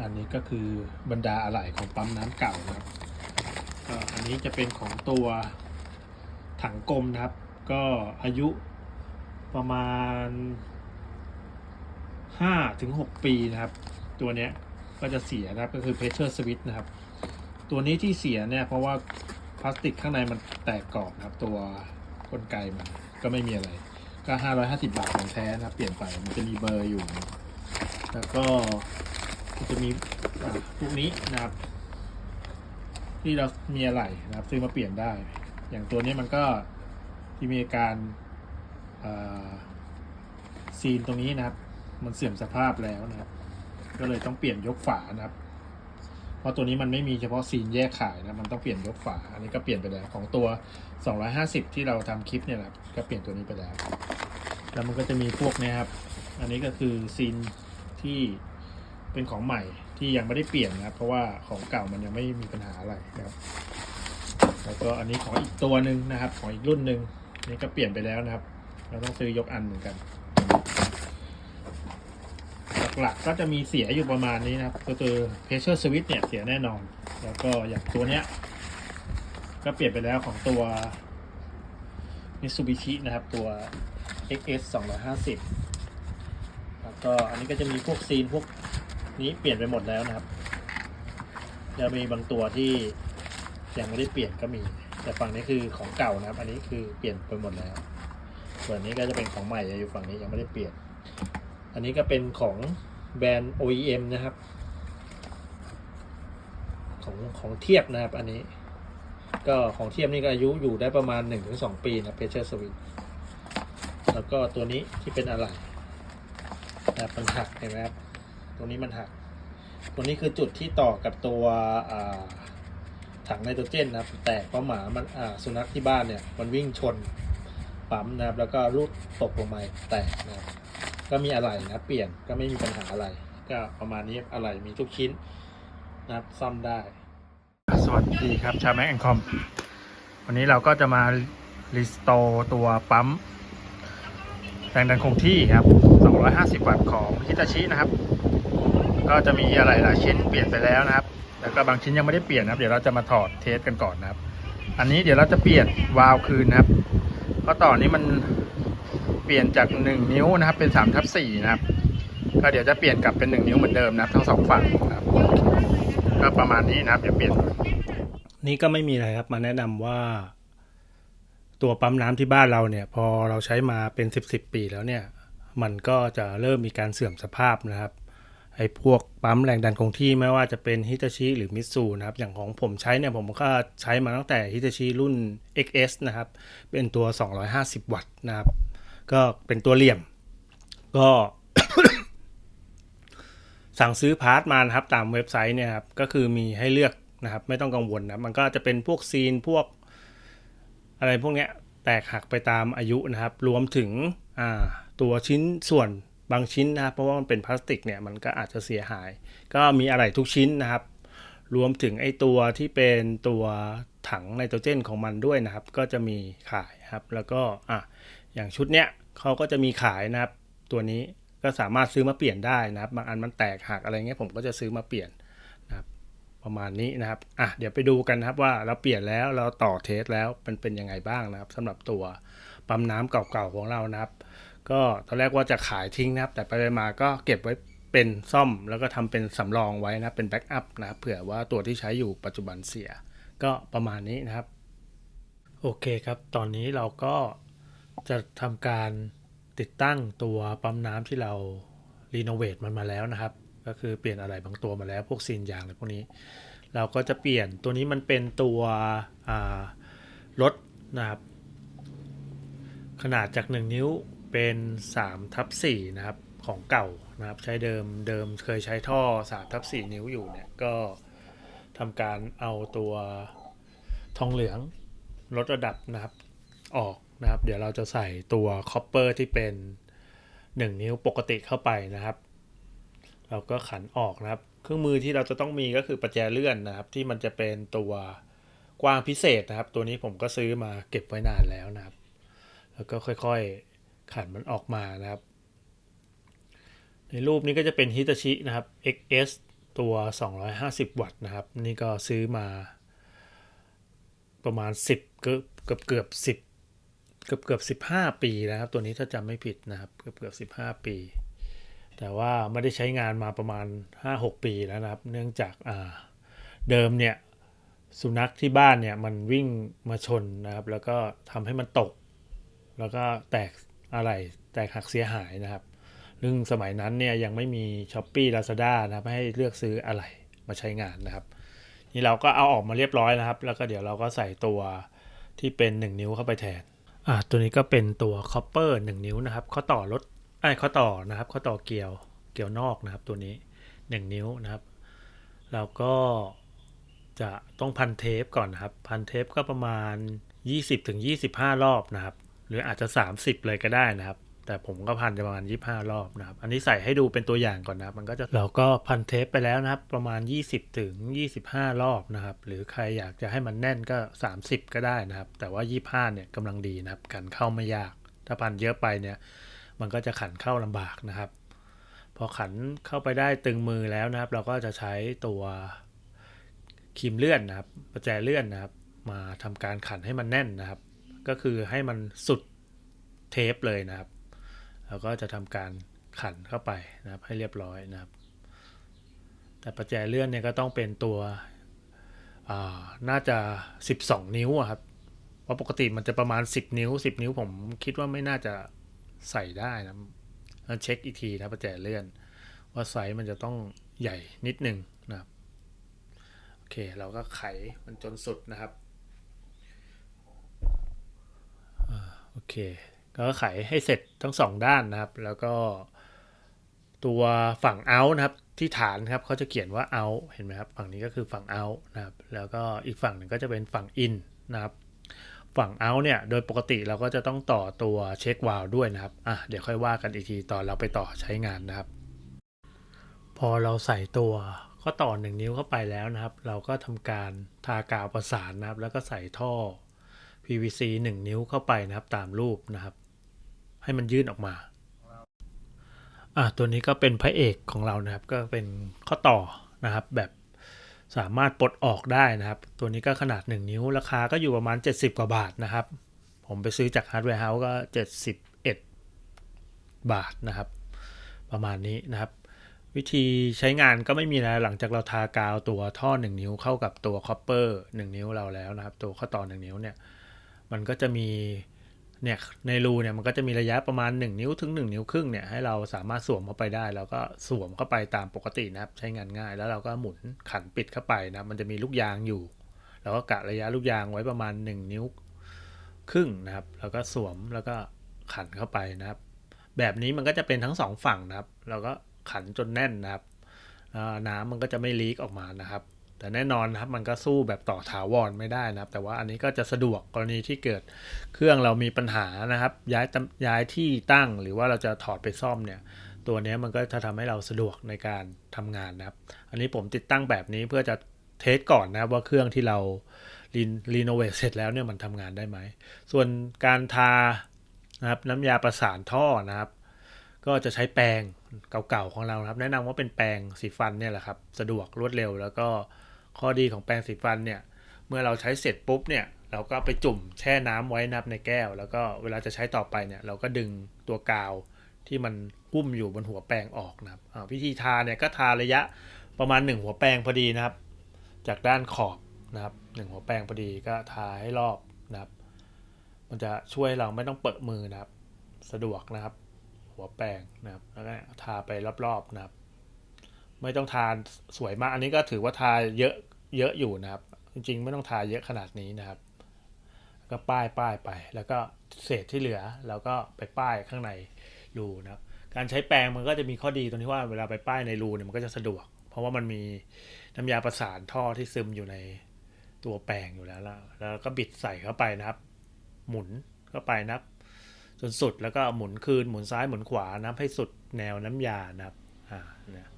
อันนี้ก็คือบรรดาอะไหล่ของปั๊มน้ำเก่านะครับก็อันนี้จะเป็นของตัวถังกลมนะครับ ก็อายุประมาณห้าถึงหกปีนะครับ ตัวเนี้ยก็จะเสียนะครับก็คือ pressure switch นะครับ ตัวนี้ที่เสียเนี่ยเพราะว่าพลาสติกข้างในมันแตกกรอบนะครับ ตัวกลไกมันก็ไม่มีอะไร ก็ 550 บาทของแท้นะครับ เปลี่ยนไปมันจะมีเบอร์อยู่ แล้วก็ จะมีพวกนี้นะครับ ที่เรามีอะไรนะครับ ซื้อมาเปลี่ยนได้ อย่างตัวนี้มันก็ที่มีอาการซีนตรงนี้นะครับ มันเสื่อมสภาพแล้วนะครับ ก็เลยต้องเปลี่ยนยกฝานะครับ เพราะตัวนี้มันไม่มีเฉพาะซีนแยกขายนะมันต้องเปลี่ยนยกฝา อันนี้ก็เปลี่ยนไปแล้วของตัว 250 ที่เราทำคลิปเนี่ยแหละก็เปลี่ยนตัวนี้ไปแล้ว แล้วมันก็จะมีพวกนี้ครับ อันนี้ก็คือซีนที่ เป็นของใหม่ที่ยังไม่ได้เปลี่ยนนะครับ เพราะว่าของเก่ามันยังไม่มีปัญหาอะไรนะครับ แล้วก็อันนี้ของอีกตัวหนึ่งนะครับ ของอีกรุ่นหนึ่งนี่ก็เปลี่ยนไปแล้วนะครับ เราต้องซื้อยกอันเหมือนกัน หลักๆก็จะมีเสียอยู่ประมาณนี้นะครับ ก็คือ pressure switch เนี่ยเสียแน่นอน แล้วก็อย่างตัวเนี้ย ก็เปลี่ยนไปแล้วของตัว Mitsubishi นะครับตัว XS 250แล้วก็อันนี้ก็จะมีพวกซีนพวก นี้เปลี่ยนไปหมดแล้วนะครับ จะมีบางตัวที่ยังไม่ได้เปลี่ยนก็มี แต่ฝั่งนี้คือของเก่านะครับ อันนี้คือเปลี่ยนไปหมดแล้ว ส่วนนี้ก็จะเป็นของใหม่อยู่ฝั่งนี้ยังไม่ได้เปลี่ยน อันนี้ก็เป็นของแบรนด์ OEM นะครับ ของของเทียบนะครับ อันนี้ ก็ของเทียบนี่ก็อายุอยู่ได้ประมาณ 1-2 ปีนะ Pressure Switch แล้วก็ตัวนี้ที่เป็นอะไรนะครับมันหักเห็นไหมครับ ตัวนี้มันหัก ตัวนี้คือจุดที่ต่อกับตัวถังไนโตรเจนนะครับ แตกเพราะหมามันสุนัขที่บ้านเนี่ยมันวิ่งชนปั๊มนะครับ แล้วก็ลูดตกลงมาแตกนะครับก็มีอะไรนะเปลี่ยนก็ไม่มีปัญหาอะไร ก็ประมาณนี้อะไรมีทุกชิ้นนะครับซ่อมได้ สวัสดีครับชาแม็กแอนคอมวันนี้เราก็จะมารีสโตร์ตัวปั๊มแรงดันคงที่ครับ 250 วัตต์ของฮิตาชินะครับ ก็จะมีอะไรหลายชิ้นเปลี่ยนไปแล้วนะครับ แล้วก็บางชิ้นยังไม่ได้เปลี่ยนนะครับ เดี๋ยวเราจะมาถอดเทสกันก่อนนะครับ อันนี้เดี๋ยวเราจะเปลี่ยนวาล์วคืนนะครับ เพราะต่อนนี้มันเปลี่ยนจาก 1 นิ้วนะครับ เป็น3ทับ4นะครับ ก็เดี๋ยวจะเปลี่ยนกลับเป็น 1 นิ้วเหมือนเดิมนะครับ ทั้งสองฝั่งนะครับ ก็ประมาณนี้นะครับ เดี๋ยวเปลี่ยน นี่ก็ไม่มีอะไรครับมาแนะนำว่า ตัวปั๊มน้ำที่บ้านเราเนี่ย พอเราใช้มาเป็นสิบสิบปีแล้วเนี่ย มันก็จะเริ่มมีการเสื่อมสภาพนะครับ ไอ้พวกปั๊มแรงดันคงที่ไม่ว่าจะเป็นฮิตาชิหรือมิตซูนะครับอย่างของผมใช้เนี่ยผมก็ใช้มาตั้งแต่ฮิตาชิรุ่น XS นะครับ เป็นตัว 250 วัตต์นะครับ ก็เป็นตัวเหลี่ยม ก็สั่งซื้อพาร์ทมานะครับตามเว็บไซต์เนี่ยครับก็คือมีให้เลือกนะครับ ไม่ต้องกังวลนะมันก็จะเป็นพวกซีนพวก อะไรพวกเนี้ยแตกหักไปตามอายุนะครับ รวมถึงตัวชิ้นส่วน บางชิ้นนะครับเพราะว่ามันเป็นพลาสติกเนี่ยมันก็อาจจะเสียหาย ก็มีอะไรทุกชิ้นนะครับ รวมถึงไอ้ตัวที่เป็นตัวถังไนโตรเจนของมันด้วยนะครับ ก็จะมีขายครับ แล้วก็อะอย่างชุดเนี้ยเขาก็จะมีขายนะครับ ตัวนี้ก็สามารถซื้อมาเปลี่ยนได้นะครับ บางอันมันแตกหักอะไรเงี้ยผมก็จะซื้อมาเปลี่ยนนะครับประมาณนี้นะครับอะเดี๋ยวไปดูกันนะครับว่าเราเปลี่ยนแล้วเราต่อเทสแล้วเป็นเป็นยังไงบ้างนะครับสำหรับตัวปั๊มน้ำเก่าๆของเรานะครับ ก็ตอนแรกว่าจะขายทิ้งนะครับ แต่ไปมาก็เก็บไว้เป็นซ่อมแล้วก็ทำเป็นสำรองไว้นะเป็นแบ็กอัพนะเผื่อว่าตัวที่ใช้อยู่ปัจจุบันเสีย ก็ประมาณนี้นะครับ โอเคครับ ตอนนี้เราก็จะทำการติดตั้งตัวปั๊มน้ำที่เรารีโนเวทมันมาแล้วนะครับ ก็คือเปลี่ยนอะไรบางตัวมาแล้วพวกซีนยางอะไรพวกนี้ เราก็จะเปลี่ยนตัวนี้มันเป็นตัวรถนะครับ ขนาดจาก 1 นิ้ว เป็น3ทับ4นะครับของเก่านะครับ ใช้เดิมเดิมเคยใช้ท่อ3ทับ4นิ้วอยู่เนี่ย ก็ทำการเอาตัวทองเหลืองลดระดับนะครับออกนะครับ เดี๋ยวเราจะใส่ตัวคอปเปอร์ที่เป็น 1 นิ้วปกติเข้าไปนะครับ เราก็ขันออกนะครับ เครื่องมือที่เราจะต้องมีก็คือประแจเลื่อนนะครับ ที่มันจะเป็นตัวกว้างพิเศษนะครับ ตัวนี้ผมก็ซื้อมาเก็บไว้นานแล้วนะครับ แล้วก็ค่อยๆ ขันมันออกมานะครับ ในรูปนี้ก็จะเป็นฮิตาชินะครับ XS ตัว 250 วัตต์นะครับ นี่ก็ซื้อมาประมาณ 10 เกือบเกือบเกือบ10 เกือบเกือบ 15 ปีนะครับ ตัวนี้ถ้าจำไม่ผิดนะครับ เกือบเกือบ15 ปี แต่ว่าไม่ได้ใช้งานมาประมาณ 5-6 ปีแล้วนะครับ เนื่องจากอ่าเดิมเนี่ยสุนัขที่บ้านเนี่ยมันวิ่งมาชนนะครับ แล้วก็ทำให้มันตก แล้วก็แตก อะไรแตกหักเสียหายนะครับซึ่งสมัยนั้นเนี่ยยังไม่มี s h อ p e e Lazada นะครับให้เลือกซื้ออะไรมาใช้งานนะครับ นี่เราก็เอาออกมาเรียบร้อยนะครับ แล้วก็เดี๋ยวเราก็ใส่ตัวที่เป็น 1 นิ้วเข้าไปแทนอ่าตัวนี้ก็เป็นตัว copper 1 นิ้วนะครับข้อต่อรถไอ้ข้อต่อนะครับข้อต่อเกลียวเกลียวนอกนะครับ ตัวนี้ 1 นิ้วนะครับแล้วก็จะต้องพันเทปก่อนนะครับ พันเทปก็ประมาณ 20-25 รอบนะครับ หรืออาจจะ 30 เลยก็ได้นะครับ แต่ผมก็พันประมาณ 25 รอบนะครับ อันนี้ใส่ให้ดูเป็นตัวอย่างก่อนนะครับ มันก็จะเราก็พันเทปไปแล้วนะครับ ประมาณ 20 ถึง 25 รอบนะครับ หรือใครอยากจะให้มันแน่นก็ 30 ก็ได้นะครับ แต่ว่า 25 เนี่ยกำลังดีนะครับกันเข้าไม่ยาก ถ้าพันเยอะไปเนี่ยมันก็จะขันเข้าลำบากนะครับ พอขันเข้าไปได้ตึงมือแล้วนะครับ เราก็จะใช้ตัวครีมเลื่อนนะครับ ประแจเลื่อนนะครับ มาทำการขันให้มันแน่นนะครับ ก็คือให้มันสุดเทปเลยนะครับ แล้วก็จะทำการขันเข้าไปนะครับให้เรียบร้อยนะครับ แต่ประแจเลื่อนเนี่ยก็ต้องเป็นตัวอ่าน่าจะ 12 นิ้วครับเพราะปกติมันจะประมาณ 10 นิ้ว 10 นิ้วผมคิดว่าไม่น่าจะใส่ได้นะแล้วเช็คอีกทีนะประแจเลื่อน ว่าไซส์มันจะต้องใหญ่นิดนึงนะครับ โอเค เราก็ไขมันจนสุดนะครับอ่า โอเค ก็ไขให้เสร็จทั้งสองด้านนะครับ แล้วก็ตัวฝั่ง out นะครับที่ฐานครับเขาจะเขียนว่า out เห็นไหมครับ ฝั่งนี้ก็คือฝั่ง out นะครับ แล้วก็อีกฝั่งหนึ่งก็จะเป็นฝั่ง in นะครับ ฝั่ง out เนี่ย โดยปกติเราก็จะต้องต่อตัวเช็ควาลด้วยนะครับ อะ เดี๋ยวค่อยว่ากันอีกทีตอนเราไปต่อใช้งานนะครับ พอเราใส่ตัวข้อต่อ 1 นิ้วเข้าไปแล้วนะครับ เราก็ทำการทากาวประสานนะครับ แล้วก็ใส่ท่อ PVC 1 นิ้วเข้าไปนะครับ ตามรูปนะครับ ให้มันยื่นออกมาอะตัวนี้ก็เป็นพระเอกของเรานะครับ ก็เป็นข้อต่อนะครับ แบบสามารถปลดออกได้นะครับ ตัวนี้ก็ขนาด 1 นิ้ว ราคาก็อยู่ประมาณ 70 กว่าบาทนะครับ ผมไปซื้อจากฮาร์ดแวร์เฮาส์ก็ 71 บาทนะครับ ประมาณนี้นะครับ วิธีใช้งานก็ไม่มีอะไรหลังจากเราทากาวตัวท่อ 1 นิ้วเข้ากับตัวคอปเปอร์1นิ้วเราแล้วนะครับ ตัวข้อต่อ 1 นิ้วเนี่ย มันก็จะมีเนี่ยในรูเนี่ยมันก็จะมีระยะประมาณ 1 นิ้วถึง 1 นิ้วครึ่งเนี่ยให้เราสามารถสวมเข้าไปได้ แล้วก็สวมเข้าไปตามปกตินะครับ ใช้งานง่าย แล้วเราก็หมุนขันปิดเข้าไปนะมันจะมีลูกยางอยู่ แล้วก็กะระยะลูกยางไว้ประมาณ 1 นิ้วครึ่งนะครับ แล้วก็สวมแล้วก็ขันเข้าไปนะครับ แบบนี้มันก็จะเป็นทั้งสองฝั่งนะครับเราก็ขันจนแน่นนะครับน้ำมันก็จะไม่ลีกออกมานะครับ แต่แน่นอนนะครับมันก็สู้แบบต่อถาวรไม่ได้นะครับ แต่ว่าอันนี้ก็จะสะดวกกรณีที่เกิดเครื่องเรามีปัญหานะครับ ย้ายย้ายที่ตั้งหรือว่าเราจะถอดไปซ่อมเนี่ย ตัวนี้มันก็จะทำให้เราสะดวกในการทำงานนะครับ อันนี้ผมติดตั้งแบบนี้เพื่อจะเทสก่อนนะว่าเครื่องที่เรารีโนเวทเสร็จแล้วเนี่ยมันทำงานได้ไหม ส่วนการทานะครับน้ำยาประสานท่อนะครับ ก็จะใช้แปรง เก่าๆของเราครับ แนะนำว่าเป็นแปรงสีฟันเนี่ยแหละครับสะดวกรวดเร็ว แล้วก็ข้อดีของแปรงสีฟันเนี่ยเมื่อเราใช้เสร็จปุ๊บเนี่ยเราก็ไปจุ่มแช่น้ำไว้นับในแก้ว แล้วก็เวลาจะใช้ต่อไปเนี่ยเราก็ดึงตัวกาวที่มันหุ้มอยู่บนหัวแปรงออกนะครับวิธีทาเนี่ยก็ทาระยะประมาณ 1 หัวแปรงพอดีนะครับ จากด้านขอบนะครับหหัวแปรงพอดีก็ทาให้รอบนะครับ มันจะช่วยเราไม่ต้องเปิดมือนะครับ สะดวกนะครับ หัวแปรงนะครับแล้วก็ทาไปรอบๆนะครับ ไม่ต้องทาสวยมาก อันนี้ก็ถือว่าทาเยอะเยอะอยู่นะครับ จริงๆ ไม่ต้องทาเยอะขนาดนี้นะครับ ก็ป้ายป้ายไป แล้วก็เศษที่เหลือเราก็ไปป้ายข้างในรูนะครับ การใช้แปรงมันก็จะมีข้อดีตรงที่ว่าเวลาไปป้ายในรูเนี่ยมันก็จะสะดวก เพราะว่ามันมีน้ำยาประสานท่อที่ซึมอยู่ในตัวแปรงอยู่แล้ว แล้วก็บิดใส่เข้าไปนะครับ หมุนเข้าไปนะครับ จนสุดแล้วก็หมุนคืนหมุนซ้ายหมุนขวานะให้สุดแนวน้ำยานะครับอ่าเนี่ย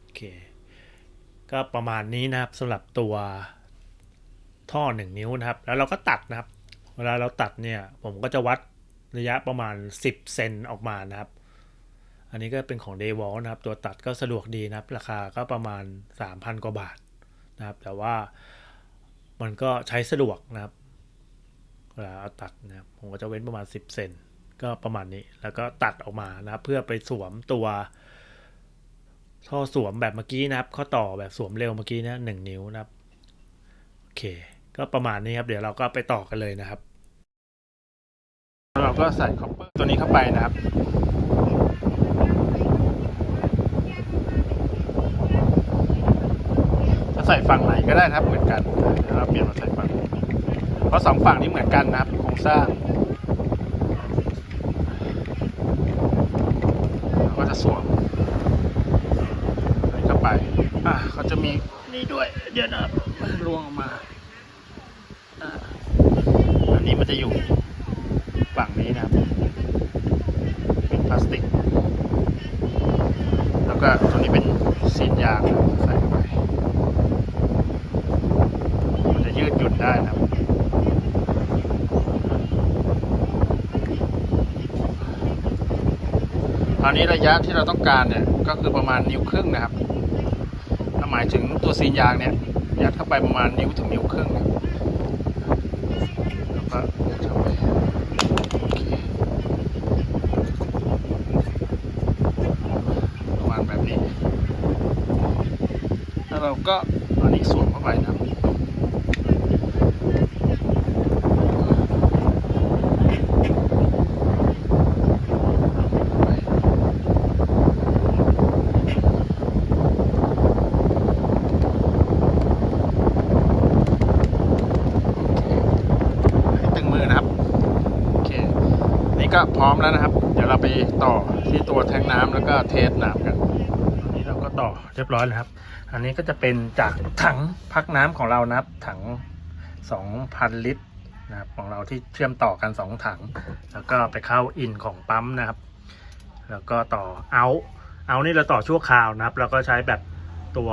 โอเคก็ประมาณนี้นะครับสำหรับตัวท่อหนึ่งนิ้วนะครับ แล้วเราก็ตัดนะครับ เวลาเราตัดเนี่ยผมก็จะวัดระยะประมาณ 10 เซนออกมานะครับ อันนี้ก็เป็นของ d a y w a l นะครับ ตัวตัดก็สะดวกดีนะครับ ราคาก็ประมาณ 3,000 กว่าบาทนะครับ แต่ว่ามันก็ใช้สะดวกนะครับ เวลาเอาตัดนะครับผมก็จะเว้นประมาณ 10 เซนก็ประมาณนี้ แล้วก็ตัดออกมานะครับ เพื่อไปสวมตัว ท่อสวมแบบเมื่อกี้นะครับ ข้อต่อแบบสวมเร็วเมื่อกี้นะหนึ่งนิ้วนะครับ โอเค ก็ประมาณนี้ครับ เดี๋ยวเราก็ไปต่อกันเลยนะครับ เราก็ใส่คอปเปอร์ตัวนี้เข้าไปนะครับจะใส่ฝั่งไหนก็ได้นะครับเหมือนกันเดี๋ยวเราเปลี่ยนมาใส่ฝั่งนี้ เพราะสองฝั่งนี้เหมือนกันนะครับโครงสร้างเราก็จะสวมใส่เข้าไป อะเขาจะมีนี่ด้วย เดี๋ยวนะครับรวงออกมาอะอันนี้มันจะอยู่ฝั่งนี้นะครับเป็นพลาสติก แล้วก็ตัวนี้เป็นซีนยางใส่เข้าไป มันจะยืดหยุ่นได้นะครับ ตอนนี้ระยะที่เราต้องการเนี่ยก็คือประมาณนิ้วครึ่งนะครับถ้าหมายถึงตัวซีนยางเนี่ยยัดเข้าไปประมาณนิ้วถึงนิ้วครึ่งนะแล้วก็ยัดเข้าไปโอเคประมาณแบบนี้ แล้วเราก็เอาอันนี้สวมเข้าไปนะครับ ให้ตึงมือนะครับ โอเค นี่ก็พร้อม แล้วนะครับ เดี๋ยวเราไปต่อที่ตัวแทงน้ำแล้วก็เทสน้ำกันอันนี้เราก็ต่อเรียบร้อยแล้วครับ อันนี้ก็จะเป็นจากถังพักน้ำของเรานะครับ ถัง 2,000 ลิตรนะครับของเราที่เชื่อมต่อกัน 2 ถัง แล้วก็ไปเข้าอินของปั๊มนะครับ แล้วก็ต่อเอาเอานี่เราต่อชั่วคราวนะครับ แล้วก็ใช้แบบตัว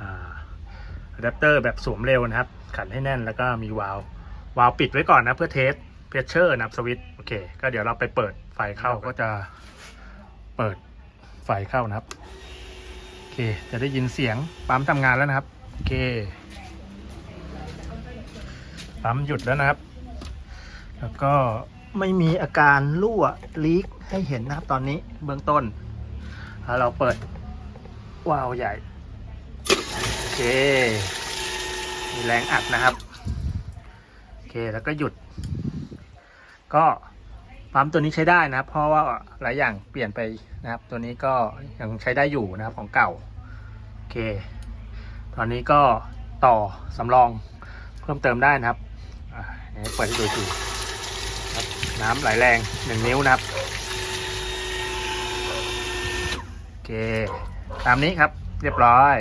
อะแดปเตอร์แบบสวมเร็วนะครับ ขันให้แน่นแล้วก็มีวาล์ววาล์วปิดไว้ก่อนนะเพื่อเทส เพชเชอร์นะครับสวิตช์โอเค ก็เดี๋ยวเราไปเปิดไฟเข้าก็จะเปิดไฟเข้านะครับ โอเค จะได้ยินเสียงปั๊มทำงานแล้วนะครับ โอเค ปั๊มหยุดแล้วนะครับ แล้วก็ไม่มีอาการรั่วลีกให้เห็นนะครับตอนนี้เบื้องต้นแล้วเราเปิดวาล์วใหญ่ โอเค มีแรงอัดนะครับ โอเค แล้วก็หยุด ก็ปั๊มตัวนี้ใช้ได้นะครับเพราะว่าหลายอย่างเปลี่ยนไปนะครับ ตัวนี้ก็ยังใช้ได้อยู่นะครับของเก่าโอเค ตอนนี้ก็ต่อสำรองเพิ่มเติมได้นะครับอ่าเดี๋ยวเปิดให้ดูทีน้ำไหลแรงหนึ่งนิ้วนะครับโอเค ตามนี้ครับเรียบร้อย